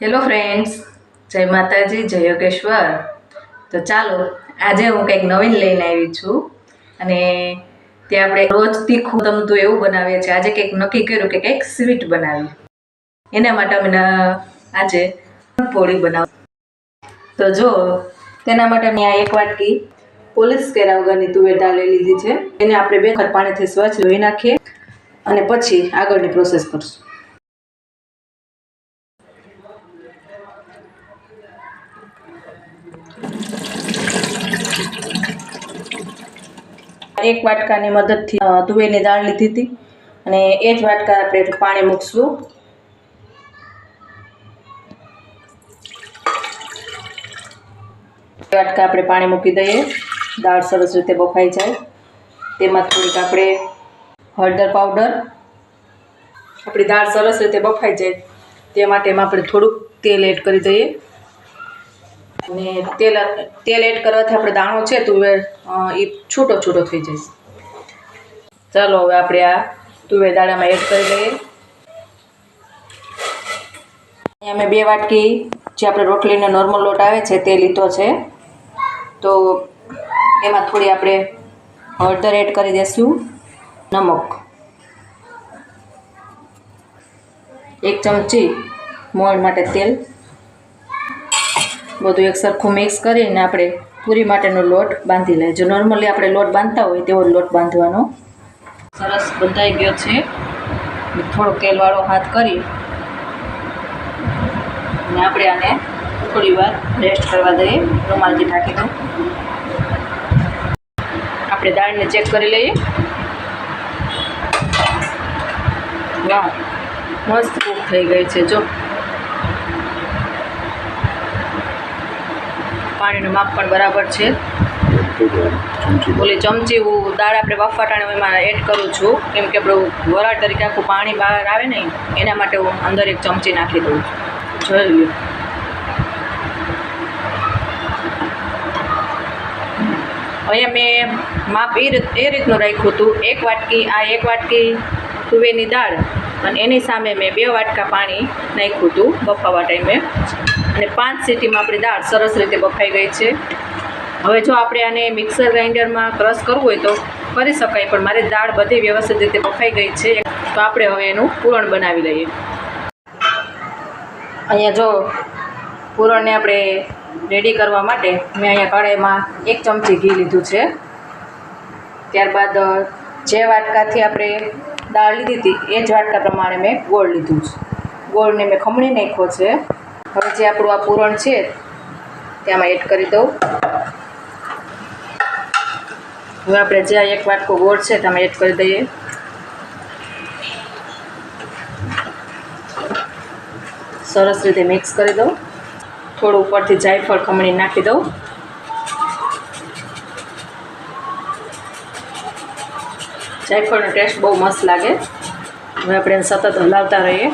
Hello friends જય માતાજી, જય યોગેશ્વર. તો ચાલો, આજે હું કંઈક નવીન લઈને આવી છું અને તે આપણે રોજ તીખું તમતું એવું બનાવીએ છીએ. આજે કંઈક નક્કી કર્યું કે કંઈક સ્વીટ બનાવી એના માટે અમે આજે પોળી બનાવ તો જો, તેના માટે મેં આ એક વાટકી પોલીસ કર્યા વગરની તુવેર દાળ લઈ લીધી છે. એને આપણે બે વખત પાણીથી સ્વચ્છ ધોઈ નાખીએ અને પછી આગળની પ્રોસેસ કરશું. એક વાટકાની મદદથી તુવેરની દાળ લીધી હતી અને એ જ વાટકા આપણે પાણી મૂકશું. વાટકા આપણે પાણી મૂકી દઈએ. દાળ સરસ રીતે બફાઈ જાય. તેમાં થોડીક આપણે હળદર પાવડર. આપણી દાળ સરસ રીતે બફાઈ જાય. તે માટે એમાં આપણે થોડુંક તેલ એડ કરી દઈએ. અને તેલ તેલ એડ કરવાથી આપણે દાણો છે તુવેર એ છૂટો છૂટો થઈ જશે. ચાલો હવે આપણે આ તુવેર દાણામાં એડ કરી લઈએ. અહીંયા મેં બે વાટકી જે આપણે રોટલીનો નોર્મલ લોટ આવે છે તે લીધો છે. તો એમાં થોડી આપણે હળદર એડ કરી દઈશું નમક. એક ચમચી મોણ માટે તેલ. બધું એક સરખું મિક્સ કરીને આપણે પૂરી માટેનો લોટ બાંધી લઈએ જો નોર્મલી આપણે લોટ બાંધતા હોય તેવો લોટ બાંધવાનો. સરસ બંધાઈ ગયો છે. થોડો તેલવાળો હાથ કરી અને આપણે આને થોડી વાર રેસ્ટ કરવા દઈએ. રૂમાલથી ઢાંકી દઉં. આપણે દાળને ચેક કરી લઈએ. વાહ, મસ્ત કૂક થઈ ગઈ છે. જો પાણીનું માપ પણ બરાબર છે. ઓલી ચમચી હું દાળ આપણે બફાટાને એમાં એડ કરું છું. કેમ કે આપણું વરાળ તરીકે આખું પાણી બહાર આવે ને, એના માટે હું અંદર એક ચમચી નાખી દઉં છું. જોઈ લ્યો. અહીંયા મેં માપ એ રીત એ રીતનું રાખ્યું હતું. એક વાટકી આ એક વાટકી તુવેરની દાળ અને એની સામે મેં બે વાટકા પાણી નાખ્યું હતું બફાવા ટાઈમે. અને પાંચ સીટીમાં આપણી દાળ સરસ રીતે બફાઈ ગઈ છે. હવે જો આપણે આને મિક્સર ગ્રાઇન્ડરમાં ક્રશ કરવું હોય તો કરી શકાય, પણ મારી દાળ બધી વ્યવસ્થિત રીતે બફાઈ ગઈ છે. તો આપણે હવે એનું પૂરણ બનાવી લઈએ. અહીંયા જો પૂરણને આપણે રેડી કરવા માટે મેં અહીંયા કઢાઈમાં એક ચમચી ઘી લીધું છે. ત્યારબાદ જે વાટકાથી આપણે દાળ લીધી હતી, એ જ વાટકા પ્રમાણે મેં ગોળ લીધું છે. ગોળને મેં ખમણી નાખ્યો છે. હવે જે આપણું આ પૂરણ છે, તેમાં એડ કરી દઉં. હવે આપણે જે એક વાટકો ગોળ છે, તેમાં એડ કરી દઈએ. સરસ રીતે મિક્સ કરી દઉં. થોડું ઉપરથી જાયફળ ખમણી નાખી દઉં. જાયફળનો ટેસ્ટ બહુ મસ્ત લાગે. હવે આપણે સતત હલાવતા રહીએ.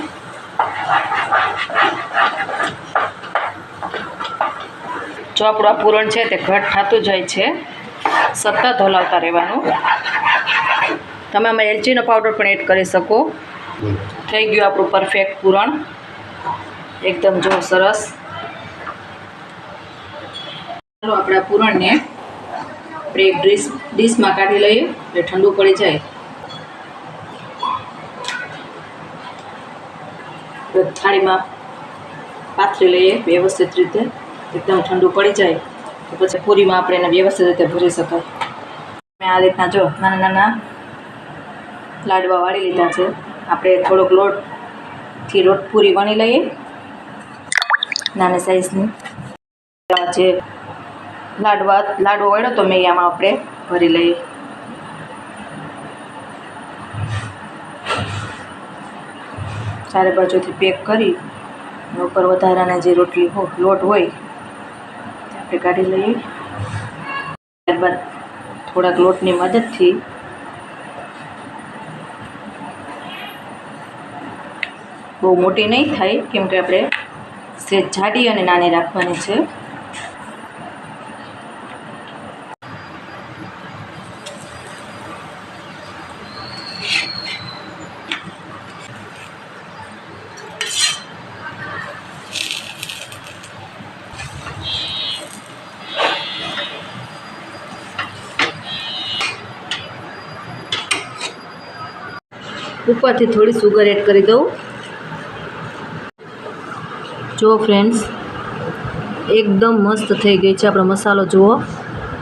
જો આપણું આ પૂરણ છે તે ઘટ થતું જાય છે. સતત હલાવતા રહેવાનું. તમે આમાં એલચીનો પાવડર પણ એડ કરી શકો. થઈ ગયું આપણું પરફેક્ટ પૂરણ. એકદમ જો સરસ. ચાલો આપણે પૂરણને આપણે ડીશ ડીશમાં કાઢી લઈએ, એટલે ઠંડુ પડી જાય. થાળીમાં પાથરી લઈએ વ્યવસ્થિત રીતે, એકદમ ઠંડુ પડી જાય. તો પછી પૂરીમાં આપણે એને વ્યવસ્થિત રીતે ભરી શકાય. મેં આ રીતના જો નાના નાના લાડવા વાળી લીધા છે. આપણે થોડોક લોટથી લોટ પૂરી વણી લઈએ. નાની સાઈઝની જે લાડવા, લાડવો વળ્યો તો મેં આમાં આપણે ભરી લઈએ. ચારે બાજુથી પેક કરી ઉપર વધારાના જે રોટલી હો, લોટ હોય આપણે કાઢી લઈએ. ત્યારબાદ થોડાક લોટની મદદથી બહુ મોટી નહીં થાય, કેમ કે આપણે સેજ જાડી અને નાની રાખવાની છે. ઉપરથી થોડી સુગર એડ કરી દઉં. જુઓ ફ્રેન્ડ્સ એકદમ મસ્ત થઈ ગઈ છે આપણો મસાલો, જુઓ.